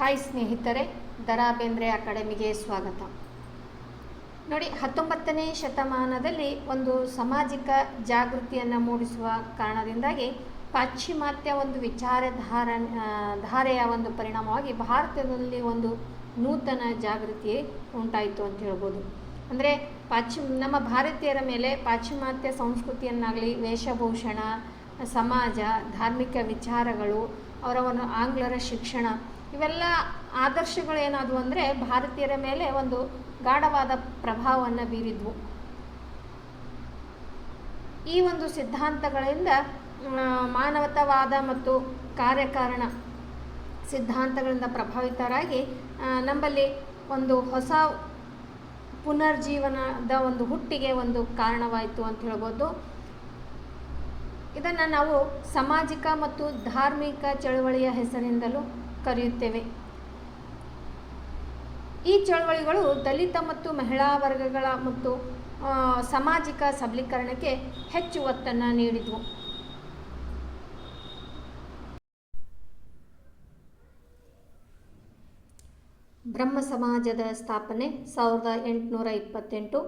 Hi ಸ್ನೇಹಿತರೆ ದರಾ ಬೇಂದ್ರೆ ಅಕಾಡೆಮಿಗೆ ಸ್ವಾಗತ. ನೋಡಿ, ಹತ್ತೊಂಬತ್ತನೇ ಶತಮಾನದಲ್ಲಿ ಒಂದು ಸಾಮಾಜಿಕ ಜಾಗೃತಿಯನ್ನು ಮೂಡಿಸುವ ಕಾರಣದಿಂದಾಗಿ ಪಾಶ್ಚಿಮಾತ್ಯ ಒಂದು ವಿಚಾರಧಾರ ಧಾರೆಯ ಒಂದು ಪರಿಣಾಮವಾಗಿ ಭಾರತದಲ್ಲಿ ಒಂದು ನೂತನ ಜಾಗೃತಿ ಉಂಟಾಯಿತು ಅಂತ ಹೇಳ್ಬೋದು. ಅಂದರೆ, ಪಾಶ್ಚಿಮ, ನಮ್ಮ ಭಾರತೀಯರ ಮೇಲೆ ಪಾಶ್ಚಿಮಾತ್ಯ ಸಂಸ್ಕೃತಿಯನ್ನಾಗಲಿ, ವೇಷಭೂಷಣ, ಸಮಾಜ, ಧಾರ್ಮಿಕ ವಿಚಾರಗಳು ಅವರ ಒಂದು ಆಂಗ್ಲರ ಶಿಕ್ಷಣ ಇವೆಲ್ಲ ಆದರ್ಶಗಳು ಏನಾದವು ಅಂದರೆ ಭಾರತೀಯರ ಮೇಲೆ ಒಂದು ಗಾಢವಾದ ಪ್ರಭಾವವನ್ನು ಬೀರಿದ್ವು. ಈ ಒಂದು ಸಿದ್ಧಾಂತಗಳಿಂದ ಮಾನವತಾವಾದ ಮತ್ತು ಕಾರ್ಯಕಾರಣ ಸಿದ್ಧಾಂತಗಳಿಂದ ಪ್ರಭಾವಿತರಾಗಿ ನಮ್ಮಲ್ಲಿ ಒಂದು ಹೊಸ ಪುನರ್ಜೀವನದ ಒಂದು ಹುಟ್ಟಿಗೆ ಒಂದು ಕಾರಣವಾಯಿತು ಅಂತ ಹೇಳ್ಬೋದು. ಇದನ್ನು ನಾವು ಸಾಮಾಜಿಕ ಮತ್ತು ಧಾರ್ಮಿಕ ಚಳುವಳಿಯ ಹೆಸರಿನಿಂದಲೂ ಕರೆಯುತ್ತೇವೆ. ಈ ಚಳವಳಿಗಳು ದಲಿತ ಮತ್ತು ಮಹಿಳಾ ವರ್ಗಗಳ ಮತ್ತು ಸಾಮಾಜಿಕ ಸಬಲೀಕರಣಕ್ಕೆ ಹೆಚ್ಚು ಒತ್ತನ್ನು ನೀಡಿದವು. ಬ್ರಹ್ಮ ಸಮಾಜದ ಸ್ಥಾಪನೆ ಸಾವಿರದ ಎಂಟುನೂರ ಇಪ್ಪತ್ತೆಂಟು.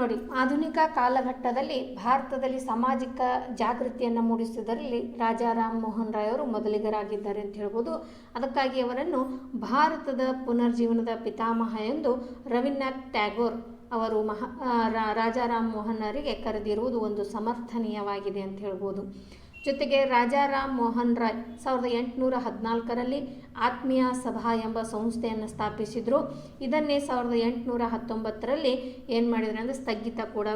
ನೋಡಿ ಆಧುನಿಕ ಕಾಲಘಟ್ಟದಲ್ಲಿ ಭಾರತದಲ್ಲಿ ಸಾಮಾಜಿಕ ಜಾಗೃತಿಯನ್ನು ಮೂಡಿಸುವುದರಲ್ಲಿ ರಾಜಾ ರಾಮ್ ಮೋಹನ್ ರಾಯ್ ಅವರು ಮೊದಲಿಗರಾಗಿದ್ದಾರೆ ಅಂತ ಹೇಳ್ಬೋದು. ಅದಕ್ಕಾಗಿ ಅವರನ್ನು ಭಾರತದ ಪುನರ್ಜೀವನದ ಪಿತಾಮಹ ಎಂದು ರವೀಂದ್ರನಾಥ್ ಟ್ಯಾಗೋರ್ ಅವರು ಮಹಾ ಆ, ರಾ- ರಾಜಾ ರಾಮ್ ಮೋಹನ್ ಅವರಿಗೆ ಕರೆದಿರುವುದು ಒಂದು ಸಮರ್ಥನೀಯವಾಗಿದೆ ಅಂತ ಹೇಳ್ಬೋದು. ಜೊತೆಗೆ ರಾಜಾರಾಮ್ ಮೋಹನ್ ರಾಯ್ ಸಾವಿರದ ಎಂಟುನೂರ ಹದಿನಾಲ್ಕರಲ್ಲಿ ಆತ್ಮೀಯ ಸಭಾ ಎಂಬ ಸಂಸ್ಥೆಯನ್ನು ಸ್ಥಾಪಿಸಿದರು. ಇದನ್ನೇ ಸಾವಿರದ ಎಂಟುನೂರ ಹತ್ತೊಂಬತ್ತರಲ್ಲಿ ಏನು ಮಾಡಿದ್ರು ಅಂದರೆ ಸ್ಥಗಿತ ಕೂಡ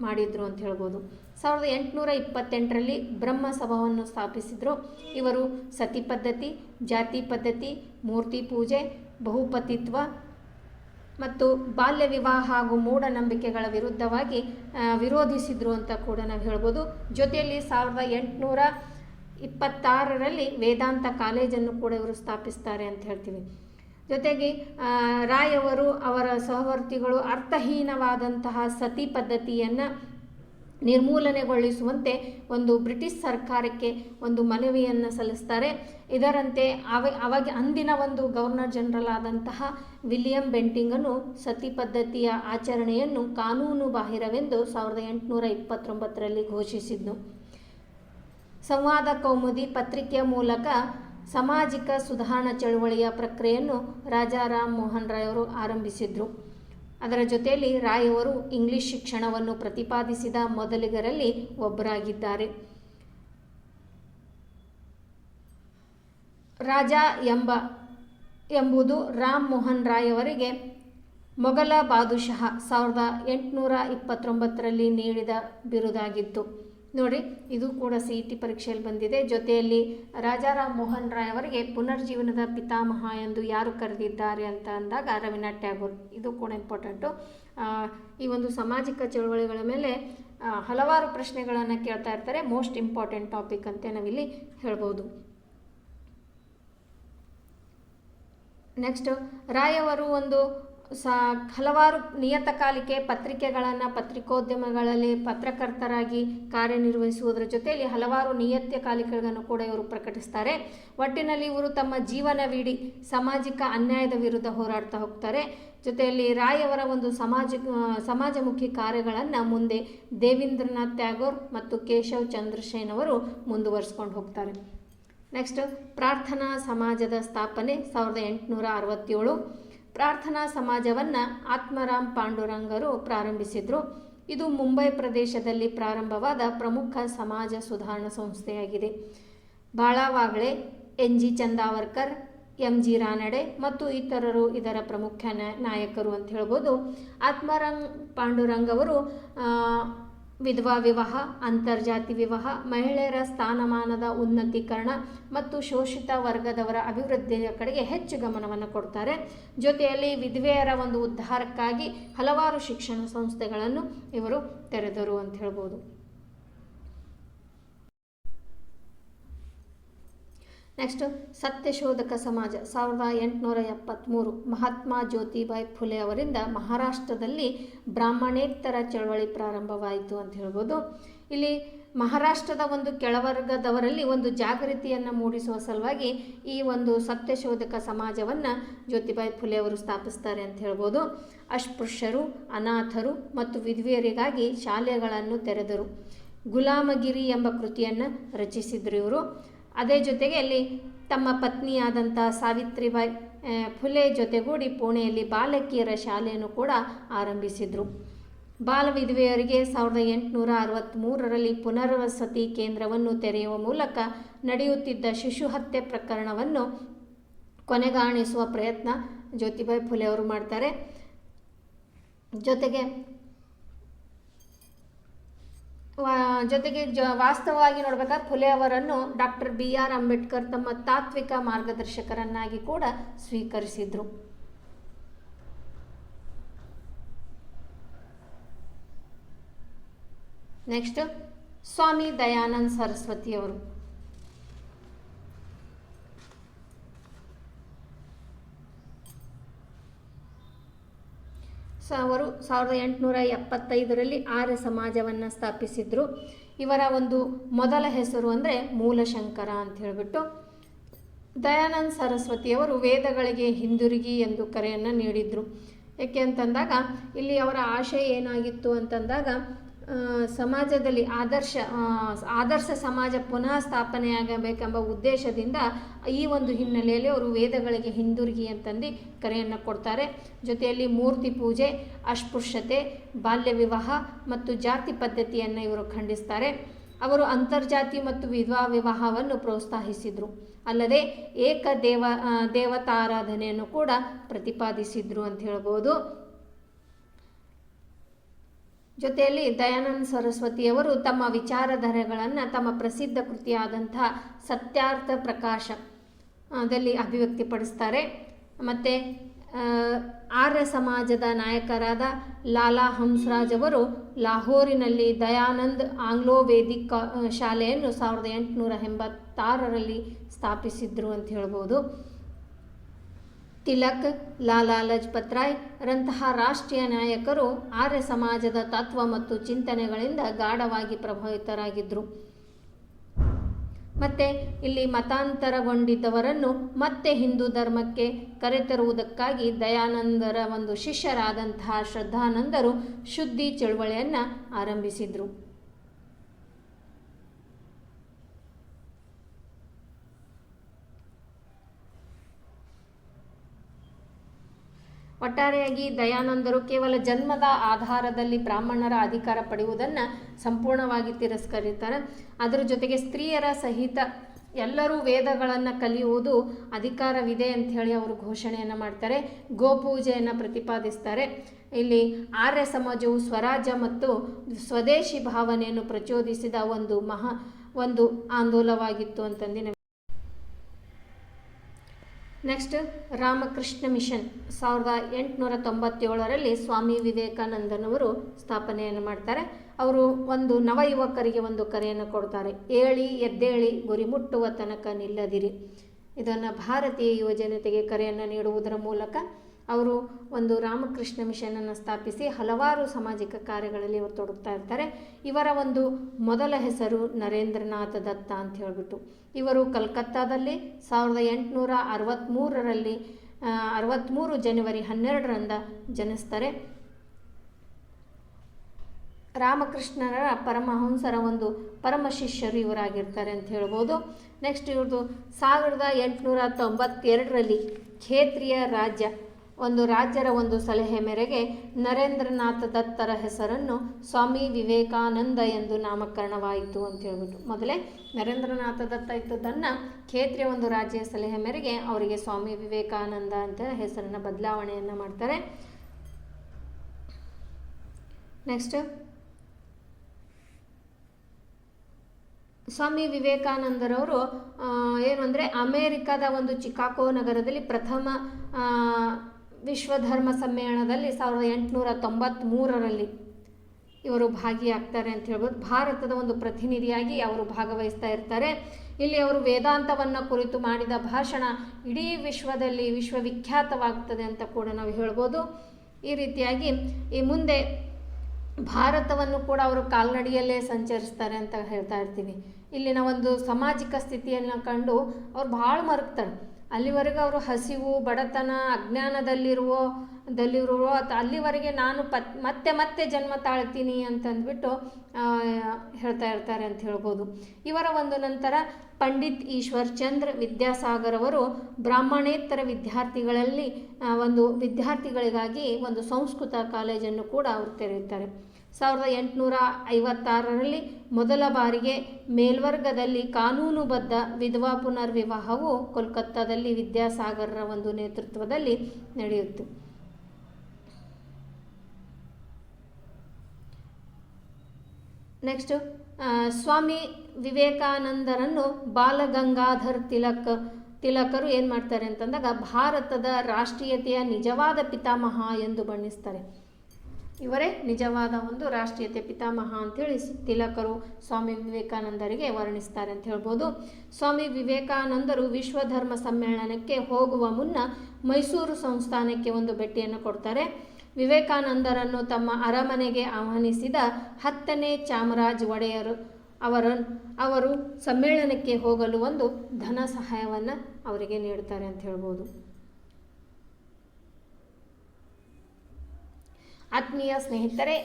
ಮಾಡಿದರು ಅಂತ ಹೇಳ್ಬೋದು. ಸಾವಿರದ ಎಂಟುನೂರ ಇಪ್ಪತ್ತೆಂಟರಲ್ಲಿ ಬ್ರಹ್ಮ ಸಭಾವನ್ನು ಸ್ಥಾಪಿಸಿದರು. ಇವರು ಸತಿ ಪದ್ಧತಿ, ಜಾತಿ ಪದ್ಧತಿ, ಮೂರ್ತಿ ಪೂಜೆ, ಬಹುಪತಿತ್ವ ಮತ್ತು ಬಾಲ್ಯ ವಿವಾಹ ಹಾಗೂ ಮೂಢನಂಬಿಕೆಗಳ ವಿರುದ್ಧವಾಗಿ ವಿರೋಧಿಸಿದ್ರು ಅಂತ ಕೂಡ ನಾವು ಹೇಳ್ಬೋದು. ಜೊತೆಯಲ್ಲಿ ಸಾವಿರದ ಎಂಟುನೂರ ಇಪ್ಪತ್ತಾರರಲ್ಲಿ ವೇದಾಂತ ಕಾಲೇಜನ್ನು ಕೂಡ ಇವರು ಸ್ಥಾಪಿಸ್ತಾರೆ ಅಂತ ಹೇಳ್ತೀವಿ. ಜೊತೆಗೆ ರಾಯವರು ಅವರ ಸಹವರ್ತಿಗಳು ಅರ್ಥಹೀನವಾದಂತಹ ಸತಿ ಪದ್ಧತಿಯನ್ನು ನಿರ್ಮೂಲನೆಗೊಳಿಸುವಂತೆ ಒಂದು ಬ್ರಿಟಿಷ್ ಸರ್ಕಾರಕ್ಕೆ ಒಂದು ಮನವಿಯನ್ನು ಸಲ್ಲಿಸ್ತಾರೆ. ಇದರಂತೆ ಅವ, ಅವಾಗ ಅಂದಿನ ಒಂದು ಗವರ್ನರ್ ಜನರಲ್ ಆದಂತಹ ವಿಲಿಯಂ ಬೆಂಟಿಂಗನ್ನು ಸತಿ ಪದ್ಧತಿಯ ಆಚರಣೆಯನ್ನು ಕಾನೂನು ಬಾಹಿರವೆಂದು ಸಾವಿರದ ಎಂಟುನೂರ ಇಪ್ಪತ್ತೊಂಬತ್ತರಲ್ಲಿ ಘೋಷಿಸಿದ್ನು. ಸಂವಾದ ಕೌಮುದಿ ಪತ್ರಿಕೆಯ ಮೂಲಕ ಸಾಮಾಜಿಕ ಸುಧಾರಣಾ ಚಳುವಳಿಯ ಪ್ರಕ್ರಿಯೆಯನ್ನು ರಾಜಾ ರಾಮ್ ಮೋಹನ್ ರಾಯ್ ಅವರು ಆರಂಭಿಸಿದರು. ಅದರ ಜೊತೆಯಲ್ಲಿ ರಾಯ್ ಅವರು ಇಂಗ್ಲಿಷ್ ಶಿಕ್ಷಣವನ್ನು ಪ್ರತಿಪಾದಿಸಿದ ಮೊದಲಿಗರಲ್ಲಿ ಒಬ್ಬರಾಗಿದ್ದಾರೆ. ರಾಜ ಎಂಬ, ಎಂಬುದು ರಾಮ್ ಮೋಹನ್ ರಾಯ್ ಅವರಿಗೆ ಮೊಘಲ ಬಾದುಷಹ ಸಾವಿರದ ಎಂಟುನೂರ ಇಪ್ಪತ್ತೊಂಬತ್ತರಲ್ಲಿ ನೀಡಿದ ಬಿರುದಾಗಿತ್ತು. ನೋಡಿ, ಇದು ಕೂಡ ಸಿ ಇ ಟಿ ಪರೀಕ್ಷೆಯಲ್ಲಿ ಬಂದಿದೆ. ಜೊತೆಯಲ್ಲಿ ರಾಜಾರಾಮ್ ಮೋಹನ್ ರಾಯ್ ಅವರಿಗೆ ಪುನರ್ಜೀವನದ ಪಿತಾಮಹ ಎಂದು ಯಾರು ಕರೆದಿದ್ದಾರೆ ಅಂತ ಅಂದಾಗ ರವೀನಾಥ್ ಟ್ಯಾಗೋರ್. ಇದು ಕೂಡ ಇಂಪಾರ್ಟೆಂಟು ಈ ಒಂದು ಸಾಮಾಜಿಕ ಚಳುವಳಿಗಳ ಮೇಲೆ ಹಲವಾರು ಪ್ರಶ್ನೆಗಳನ್ನು ಕೇಳ್ತಾ ಇರ್ತಾರೆ. ಮೋಸ್ಟ್ ಇಂಪಾರ್ಟೆಂಟ್ ಟಾಪಿಕ್ ಅಂತ ನಾವಿಲ್ಲಿ ಹೇಳ್ಬೋದು. ನೆಕ್ಸ್ಟ್ ರಾಯ್ ಅವರು ಒಂದು ಸಾ ಹಲವಾರು ನಿಯತಕಾಲಿಕೆ ಪತ್ರಿಕೆಗಳನ್ನು, ಪತ್ರಿಕೋದ್ಯಮಗಳಲ್ಲಿ ಪತ್ರಕರ್ತರಾಗಿ ಕಾರ್ಯನಿರ್ವಹಿಸುವುದರ ಜೊತೆಯಲ್ಲಿ ಹಲವಾರು ನಿಯತಕಾಲಿಕೆಗಳನ್ನು ಕೂಡ ಇವರು ಪ್ರಕಟಿಸ್ತಾರೆ. ಒಟ್ಟಿನಲ್ಲಿ ಇವರು ತಮ್ಮ ಜೀವನವಿಡೀ ಸಾಮಾಜಿಕ ಅನ್ಯಾಯದ ವಿರುದ್ಧ ಹೋರಾಡ್ತಾ ಹೋಗ್ತಾರೆ. ಜೊತೆಯಲ್ಲಿ ರಾಯವರ ಒಂದು ಸಮಾಜ ಸಮಾಜಮುಖಿ ಕಾರ್ಯಗಳನ್ನು ಮುಂದೆ ದೇವೇಂದ್ರನಾಥ್ ಟ್ಯಾಗೋರ್ ಮತ್ತು ಕೇಶವ್ ಚಂದ್ರಶೇನ್ ಅವರು ಮುಂದುವರಿಸ್ಕೊಂಡು ಹೋಗ್ತಾರೆ. ನೆಕ್ಸ್ಟ್, ಪ್ರಾರ್ಥನಾ ಸಮಾಜದ ಸ್ಥಾಪನೆ ಸಾವಿರದ ಎಂಟುನೂರ ಅರವತ್ತೇಳು. ಪ್ರಾರ್ಥನಾ ಸಮಾಜವನ್ನು ಆತ್ಮರಾಮ್ ಪಾಂಡುರಂಗರು ಪ್ರಾರಂಭಿಸಿದರು. ಇದು ಮುಂಬೈ ಪ್ರದೇಶದಲ್ಲಿ ಪ್ರಾರಂಭವಾದ ಪ್ರಮುಖ ಸಮಾಜ ಸುಧಾರಣಾ ಸಂಸ್ಥೆಯಾಗಿದೆ. ಬಾಳಾವಾಗಳೆ N G Chandavarkar, M G Ranade ಮತ್ತು ಇತರರು ಇದರ ಪ್ರಮುಖ ನಾಯಕರು ಅಂತ ಹೇಳ್ಬೋದು. ಆತ್ಮರಂಗ್ ಪಾಂಡುರಂಗ್ ಅವರು ವಿಧವಾ ವಿವಾಹ, ಅಂತರ್ಜಾತಿ ವಿವಾಹ, ಮಹಿಳೆಯರ ಸ್ಥಾನಮಾನದ ಉನ್ನತೀಕರಣ ಮತ್ತು ಶೋಷಿತ ವರ್ಗದವರ ಅಭಿವೃದ್ಧಿಯ ಕಡೆಗೆ ಹೆಚ್ಚು ಗಮನವನ್ನು ಕೊಡ್ತಾರೆ. ಜೊತೆಯಲ್ಲಿ ವಿಧವೆಯರ ಒಂದು ಉದ್ಧಾರಕ್ಕಾಗಿ ಹಲವಾರು ಶಿಕ್ಷಣ ಸಂಸ್ಥೆಗಳನ್ನು ಇವರು ತೆರೆದರು ಅಂತ ಹೇಳ್ಬೋದು. ನೆಕ್ಸ್ಟ್ ಸತ್ಯಶೋಧಕ ಸಮಾಜ ಸಾವಿರದ ಎಂಟುನೂರ ಎಪ್ಪತ್ತ್ಮೂರು ಮಹಾತ್ಮ ಜ್ಯೋತಿಬಾಯಿ ಫುಲೆ ಅವರಿಂದ ಮಹಾರಾಷ್ಟ್ರದಲ್ಲಿ ಬ್ರಾಹ್ಮಣೇತರ ಚಳವಳಿ ಪ್ರಾರಂಭವಾಯಿತು ಅಂತ ಹೇಳ್ಬೋದು. ಇಲ್ಲಿ ಮಹಾರಾಷ್ಟ್ರದ ಒಂದು ಕೆಳವರ್ಗದವರಲ್ಲಿ ಒಂದು ಜಾಗೃತಿಯನ್ನು ಮೂಡಿಸುವ ಸಲುವಾಗಿ ಈ ಒಂದು ಸತ್ಯಶೋಧಕ ಸಮಾಜವನ್ನು ಜ್ಯೋತಿಬಾಯಿ ಫುಲೆ ಅವರು ಸ್ಥಾಪಿಸ್ತಾರೆ ಅಂತ ಹೇಳ್ಬೋದು. ಅಸ್ಪೃಶ್ಯರು, ಅನಾಥರು ಮತ್ತು ವಿಧವೆಯರಿಗಾಗಿ ಶಾಲೆಗಳನ್ನು ತೆರೆದರು. ಗುಲಾಮಗಿರಿ ಎಂಬ ಕೃತಿಯನ್ನು ರಚಿಸಿದರು ಇವರು. ಅದೇ ಜೊತೆಗೆ ಅಲ್ಲಿ ತಮ್ಮ ಪತ್ನಿಯಾದಂಥ ಸಾವಿತ್ರಿಬಾಯಿ ಫುಲೆ ಜೊತೆಗೂಡಿ ಪುಣೆಯಲ್ಲಿ ಬಾಲಕಿಯರ ಶಾಲೆಯನ್ನು ಕೂಡ ಆರಂಭಿಸಿದರು. ಬಾಲ ವಿಧವೆಯರಿಗೆ ಸಾವಿರದ ಎಂಟುನೂರ ಅರವತ್ತ್ಮೂರರಲ್ಲಿ ಪುನರ್ವಸತಿ ಕೇಂದ್ರವನ್ನು ತೆರೆಯುವ ಮೂಲಕ ನಡೆಯುತ್ತಿದ್ದ ಶಿಶು ಹತ್ಯೆ ಪ್ರಕರಣವನ್ನು ಕೊನೆಗಾಣಿಸುವ ಪ್ರಯತ್ನ ಜ್ಯೋತಿಬಾಯಿ ಫುಲೆ ಅವರು ಮಾಡ್ತಾರೆ. ಜೊತೆಗೆ ಜೊತೆಗೆ ಜ, ವಾಸ್ತವವಾಗಿ ನೋಡ್ಬೇಕಾದ್ರೆ ಫುಲೆ ಅವರನ್ನು ಡಾಕ್ಟರ್ ಬಿ ಆರ್ ಅಂಬೇಡ್ಕರ್ ತಮ್ಮ ತಾತ್ವಿಕ ಮಾರ್ಗದರ್ಶಕರನ್ನಾಗಿ ಕೂಡ ಸ್ವೀಕರಿಸಿದ್ರು. ನೆಕ್ಸ್ಟ್ ಸ್ವಾಮಿ ದಯಾನಂದ್ ಸರಸ್ವತಿಯವರು ಸ ಅವರು ಸಾವಿರದ ಎಂಟುನೂರ ಎಪ್ಪತ್ತೈದರಲ್ಲಿ ಆರ್ಯ ಸಮಾಜವನ್ನು ಸ್ಥಾಪಿಸಿದರು. ಇವರ ಒಂದು ಮೊದಲ ಹೆಸರು ಅಂದರೆ ಮೂಲಶಂಕರ ಅಂತ ಹೇಳಿಬಿಟ್ಟು ದಯಾನಂದ ಸರಸ್ವತಿಯವರು ವೇದಗಳಿಗೆ ಹಿಂದಿರುಗಿ ಎಂದು ಕರೆಯನ್ನು ನೀಡಿದರು. ಯಾಕೆ ಅಂತಂದಾಗ, ಇಲ್ಲಿ ಅವರ ಆಶಯ ಏನಾಗಿತ್ತು ಅಂತಂದಾಗ ಸಮಾಜದಲ್ಲಿ ಆದರ್ಶ ಆದರ್ಶ ಸಮಾಜ ಪುನಃ ಸ್ಥಾಪನೆಯಾಗಬೇಕೆಂಬ ಉದ್ದೇಶದಿಂದ ಈ ಒಂದು ಹಿನ್ನೆಲೆಯಲ್ಲಿ ಅವರು ವೇದಗಳಿಗೆ ಹಿಂದಿರುಗಿ ಅಂತಂದು ಕರೆಯನ್ನು ಕೊಡ್ತಾರೆ. ಜೊತೆಯಲ್ಲಿ ಮೂರ್ತಿ ಪೂಜೆ, ಅಸ್ಪೃಶ್ಯತೆ, ಬಾಲ್ಯ ವಿವಾಹ ಮತ್ತು ಜಾತಿ ಪದ್ಧತಿಯನ್ನು ಇವರು ಖಂಡಿಸ್ತಾರೆ. ಅವರು ಅಂತರ್ಜಾತಿ ಮತ್ತು ವಿಧವಾ ವಿವಾಹವನ್ನು ಪ್ರೋತ್ಸಾಹಿಸಿದರು. ಅಲ್ಲದೆ ಏಕ ದೇವ ದೇವತಾರಾಧನೆಯನ್ನು ಕೂಡ ಪ್ರತಿಪಾದಿಸಿದರು ಅಂತ ಹೇಳ್ಬೋದು. ಜೊತೆಯಲ್ಲಿ ದಯಾನಂದ ಸರಸ್ವತಿಯವರು ತಮ್ಮ ವಿಚಾರಧಾರೆಗಳನ್ನು ತಮ್ಮ ಪ್ರಸಿದ್ಧ ಕೃತಿಯಾದಂಥ ಸತ್ಯಾರ್ಥ ಪ್ರಕಾಶ ದಲ್ಲಿ ಅಭಿವ್ಯಕ್ತಿಪಡಿಸ್ತಾರೆ. ಮತ್ತು ಆರ್ಯ ಸಮಾಜದ ನಾಯಕರಾದ ಲಾಲಾ ಹಂಸರಾಜ್ ಅವರು ಲಾಹೋರಿನಲ್ಲಿ ದಯಾನಂದ್ ಆಂಗ್ಲೋ ವೇದಿಕ್ ಶಾಲೆಯನ್ನು ಸಾವಿರದ ಎಂಟುನೂರ ಎಂಬತ್ತಾರರಲ್ಲಿ ಸ್ಥಾಪಿಸಿದ್ರು ಅಂತ ಹೇಳ್ಬೋದು. ತಿಲಕ್, ಲಾಲಾ ಲಜಪತ್ ರಾಯ್ ರಂತಹ ರಾಷ್ಟ್ರೀಯ ನಾಯಕರು ಆರ್ಯ ಸಮಾಜದ ತತ್ವ ಮತ್ತು ಚಿಂತನೆಗಳಿಂದ ಗಾಢವಾಗಿ ಪ್ರಭಾವಿತರಾಗಿದ್ದರು ಮತ್ತೆ ಇಲ್ಲಿ ಮತಾಂತರಗೊಂಡಿದ್ದವರನ್ನು ಮತ್ತೆ ಹಿಂದೂ ಧರ್ಮಕ್ಕೆ ಕರೆತರುವುದಕ್ಕಾಗಿ ದಯಾನಂದರ ಒಂದು ಶಿಷ್ಯರಾದಂತಹ ಶ್ರದ್ಧಾನಂದರು ಶುದ್ಧಿ ಚಳುವಳಿಯನ್ನು ಆರಂಭಿಸಿದರು. ಒಟ್ಟಾರೆಯಾಗಿ ದಯಾನಂದರು ಕೇವಲ ಜನ್ಮದ ಆಧಾರದಲ್ಲಿ ಬ್ರಾಹ್ಮಣರ ಅಧಿಕಾರ ಪಡೆಯುವುದನ್ನು ಸಂಪೂರ್ಣವಾಗಿ ತಿರಸ್ಕರಿತಾರೆ ಅದರ ಜೊತೆಗೆ ಸ್ತ್ರೀಯರ ಸಹಿತ ಎಲ್ಲರೂ ವೇದಗಳನ್ನು ಕಲಿಯುವುದು ಅಧಿಕಾರವಿದೆ ಅಂತ ಹೇಳಿ ಅವರು ಘೋಷಣೆಯನ್ನು ಮಾಡ್ತಾರೆ. ಗೋಪೂಜೆಯನ್ನು ಪ್ರತಿಪಾದಿಸ್ತಾರೆ. ಇಲ್ಲಿ ಆರ್ಯ ಸಮಾಜವು ಸ್ವರಾಜ್ಯ ಮತ್ತು ಸ್ವದೇಶಿ ಭಾವನೆಯನ್ನು ಪ್ರಚೋದಿಸಿದ ಒಂದು ಮಹಾ, ಒಂದು ಆಂದೋಲನವಾಗಿತ್ತು ಅಂತಂದು ನೆಕ್ಸ್ಟ್ ರಾಮಕೃಷ್ಣ ಮಿಷನ್ ಸಾವಿರದ ಎಂಟುನೂರ ತೊಂಬತ್ತೇಳರಲ್ಲಿ ಸ್ವಾಮಿ ವಿವೇಕಾನಂದನವರು ಸ್ಥಾಪನೆಯನ್ನು ಮಾಡ್ತಾರೆ. ಅವರು ಒಂದು ನವ ಯುವಕರಿಗೆ ಒಂದು ಕರೆಯನ್ನು ಕೊಡ್ತಾರೆ. ಏಳಿ, ಎದ್ದೇಳಿ, ಗುರಿ ಮುಟ್ಟುವ ತನಕ ನಿಲ್ಲದಿರಿ. ಇದನ್ನು ಭಾರತೀಯ ಯುವಜನತೆಗೆ ಕರೆಯನ್ನು ನೀಡುವುದರ ಮೂಲಕ ಅವರು ಒಂದು ರಾಮಕೃಷ್ಣ ಮಿಷನನ್ನು ಸ್ಥಾಪಿಸಿ ಹಲವಾರು ಸಾಮಾಜಿಕ ಕಾರ್ಯಗಳಲ್ಲಿ ಅವರು ತೊಡಗ್ತಾ ಇರ್ತಾರೆ. ಇವರ ಒಂದು ಮೊದಲ ಹೆಸರು ನರೇಂದ್ರನಾಥ ದತ್ತ ಅಂತ ಹೇಳಿಬಿಟ್ಟು. ಇವರು ಕಲ್ಕತ್ತಾದಲ್ಲಿ ಸಾವಿರದ ಎಂಟುನೂರ ಅರವತ್ತ್ಮೂರರಲ್ಲಿ ಅರವತ್ತ್ಮೂರು ಜನವರಿ ಹನ್ನೆರಡರಂದ ಜನಿಸ್ತಾರೆ. ರಾಮಕೃಷ್ಣರ ಪರಮಹಂಸರ ಒಂದು ಪರಮ ಶಿಷ್ಯರು ಇವರಾಗಿರ್ತಾರೆ ಅಂತ ಹೇಳ್ಬೋದು. ನೆಕ್ಸ್ಟ್ ಇವ್ರದ್ದು ಸಾವಿರದ ಎಂಟುನೂರ ತೊಂಬತ್ತೆರಡರಲ್ಲಿ ಖೇತ್ರಿಯ ರಾಜ್ಯ ಒಂದು ರಾಜ್ಯರ ಒಂದು ಸಲಹೆ ಮೇರೆಗೆ ನರೇಂದ್ರನಾಥ ದತ್ತರ ಹೆಸರನ್ನು ಸ್ವಾಮಿ ವಿವೇಕಾನಂದ ಎಂದು ನಾಮಕರಣವಾಯಿತು ಅಂತ ಹೇಳ್ಬಿಟ್ಟು. ಮೊದಲೇ ನರೇಂದ್ರನಾಥ ದತ್ತ ಇದ್ದದ್ದನ್ನು ಖೇತ್ರಿಯ ಒಂದು ರಾಜ್ಯ ಸಲಹೆ ಮೇರೆಗೆ ಅವರಿಗೆ ಸ್ವಾಮಿ ವಿವೇಕಾನಂದ ಅಂತ ಹೆಸರನ್ನು ಬದಲಾವಣೆಯನ್ನು ಮಾಡ್ತಾರೆ. ನೆಕ್ಸ್ಟ್ ಸ್ವಾಮಿ ವಿವೇಕಾನಂದರವರು ಏನು ಅಂದರೆ ಅಮೇರಿಕಾದ ಒಂದು ಚಿಕಾಗೋ ನಗರದಲ್ಲಿ ಪ್ರಥಮ ವಿಶ್ವಧರ್ಮ ಸಮ್ಮೇಳನದಲ್ಲಿ ಸಾವಿರದ ಎಂಟುನೂರ ತೊಂಬತ್ತ್ಮೂರರಲ್ಲಿ ಇವರು ಭಾಗಿಯಾಗ್ತಾರೆ ಅಂತ ಹೇಳ್ಬೋದು. ಭಾರತದ ಒಂದು ಪ್ರತಿನಿಧಿಯಾಗಿ ಅವರು ಭಾಗವಹಿಸ್ತಾ ಇರ್ತಾರೆ. ಇಲ್ಲಿ ಅವರು ವೇದಾಂತವನ್ನು ಕುರಿತು ಮಾಡಿದ ಭಾಷಣ ಇಡೀ ವಿಶ್ವದಲ್ಲಿ ವಿಶ್ವವಿಖ್ಯಾತವಾಗ್ತದೆ ಅಂತ ಕೂಡ ನಾವು ಹೇಳ್ಬೋದು. ಈ ರೀತಿಯಾಗಿ ಈ ಮುಂದೆ ಭಾರತವನ್ನು ಕೂಡ ಅವರು ಕಾಲ್ನಡಿಯಲ್ಲೇ ಸಂಚರಿಸ್ತಾರೆ ಅಂತ ಹೇಳ್ತಾ ಇರ್ತೀವಿ. ಇಲ್ಲಿನ ಒಂದು ಸಾಮಾಜಿಕ ಸ್ಥಿತಿಯನ್ನು ಕಂಡು ಅವ್ರು ಭಾಳ ಮರುಗ್ತಾರೆ. ಅಲ್ಲಿವರೆಗೂ ಅವರು ಹಸಿವು, ಬಡತನ, ಅಜ್ಞಾನದಲ್ಲಿರುವ, ದಲ್ಲಿರುವ ಅಲ್ಲಿವರೆಗೆ ನಾನು ಪತ್, ಮತ್ತೆ ಮತ್ತೆ ಜನ್ಮ ತಾಳ್ತೀನಿ ಅಂತಂದ್ಬಿಟ್ಟು ಹೇಳ್ತಾ ಇರ್ತಾರೆ ಅಂತ ಹೇಳ್ಬೋದು. ಇವರ ಒಂದು ನಂತರ ಪಂಡಿತ್ ಈಶ್ವರ್ ಚಂದ್ರ ವಿದ್ಯಾಸಾಗರ್ ಅವರು ಬ್ರಾಹ್ಮಣೇತರ ವಿದ್ಯಾರ್ಥಿಗಳಲ್ಲಿ ಒಂದು ವಿದ್ಯಾರ್ಥಿಗಳಿಗಾಗಿ ಒಂದು ಸಂಸ್ಕೃತ ಕಾಲೇಜನ್ನು ಕೂಡ ಅವರು ತೆರೆಯುತ್ತಾರೆ. ಸಾವಿರದ ಎಂಟುನೂರ ಐವತ್ತಾರರಲ್ಲಿ ಮೊದಲ ಬಾರಿಗೆ ಮೇಲ್ವರ್ಗದಲ್ಲಿ ಕಾನೂನುಬದ್ಧ ವಿಧವಾ ಪುನರ್ವಿವಾಹವು ಕೋಲ್ಕತ್ತಾದಲ್ಲಿ ವಿದ್ಯಾಸಾಗರರ ಒಂದು ನೇತೃತ್ವದಲ್ಲಿ ನಡೆಯಿತು. ನೆಕ್ಸ್ಟು ಸ್ವಾಮಿ ವಿವೇಕಾನಂದರನ್ನು ಬಾಲಗಂಗಾಧರ್ ತಿಲಕ್, ತಿಲಕರು ಏನು ಮಾಡ್ತಾರೆ ಅಂತಂದಾಗ ಭಾರತದ ರಾಷ್ಟ್ರೀಯತೆಯ ನಿಜವಾದ ಪಿತಾಮಹ ಎಂದು ಬಣ್ಣಿಸ್ತಾರೆ. ಇವರೇ ನಿಜವಾದ ಒಂದು ರಾಷ್ಟ್ರೀಯತೆ ಪಿತಾಮಹ ಅಂತೇಳಿ ತಿಲಕರು ಸ್ವಾಮಿ ವಿವೇಕಾನಂದರಿಗೆ ವರ್ಣಿಸ್ತಾರೆ ಅಂತ ಹೇಳ್ಬೋದು. ಸ್ವಾಮಿ ವಿವೇಕಾನಂದರು ವಿಶ್ವ ಧರ್ಮ ಸಮ್ಮೇಳನಕ್ಕೆ ಹೋಗುವ ಮುನ್ನ ಮೈಸೂರು ಸಂಸ್ಥಾನಕ್ಕೆ ಒಂದು ಭೇಟಿಯನ್ನು ಕೊಡ್ತಾರೆ. ವಿವೇಕಾನಂದರನ್ನು ತಮ್ಮ ಅರಮನೆಗೆ ಆಹ್ವಾನಿಸಿದ ಹತ್ತನೇ ಚಾಮರಾಜ್ ಒಡೆಯರು ಅವರ ಅವರು ಸಮ್ಮೇಳನಕ್ಕೆ ಹೋಗಲು ಒಂದು ಧನ ಸಹಾಯವನ್ನು ಅವರಿಗೆ ನೀಡ್ತಾರೆ ಅಂತ ಹೇಳ್ಬೋದು. ಆತ್ಮೀಯ ಸ್ನೇಹಿತರೆ,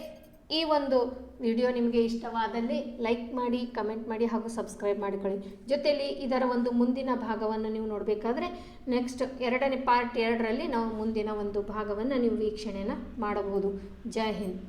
ಈ ಒಂದು ವಿಡಿಯೋ ನಿಮಗೆ ಇಷ್ಟವಾದಲ್ಲಿ ಲೈಕ್ ಮಾಡಿ, ಕಮೆಂಟ್ ಮಾಡಿ ಹಾಗೂ ಸಬ್ಸ್ಕ್ರೈಬ್ ಮಾಡಿಕೊಳ್ಳಿ. ಜೊತೆಯಲ್ಲಿ ಇದರ ಒಂದು ಮುಂದಿನ ಭಾಗವನ್ನು ನೀವು ನೋಡಬೇಕಾದ್ರೆ, ನೆಕ್ಸ್ಟ್ ಎರಡನೇ ಪಾರ್ಟ್ ಎರಡರಲ್ಲಿ ನಾವು ಮುಂದಿನ ಒಂದು ಭಾಗವನ್ನು ನೀವು ವೀಕ್ಷಣೆಯನ್ನು ಮಾಡಬಹುದು. ಜೈ ಹಿಂದ್.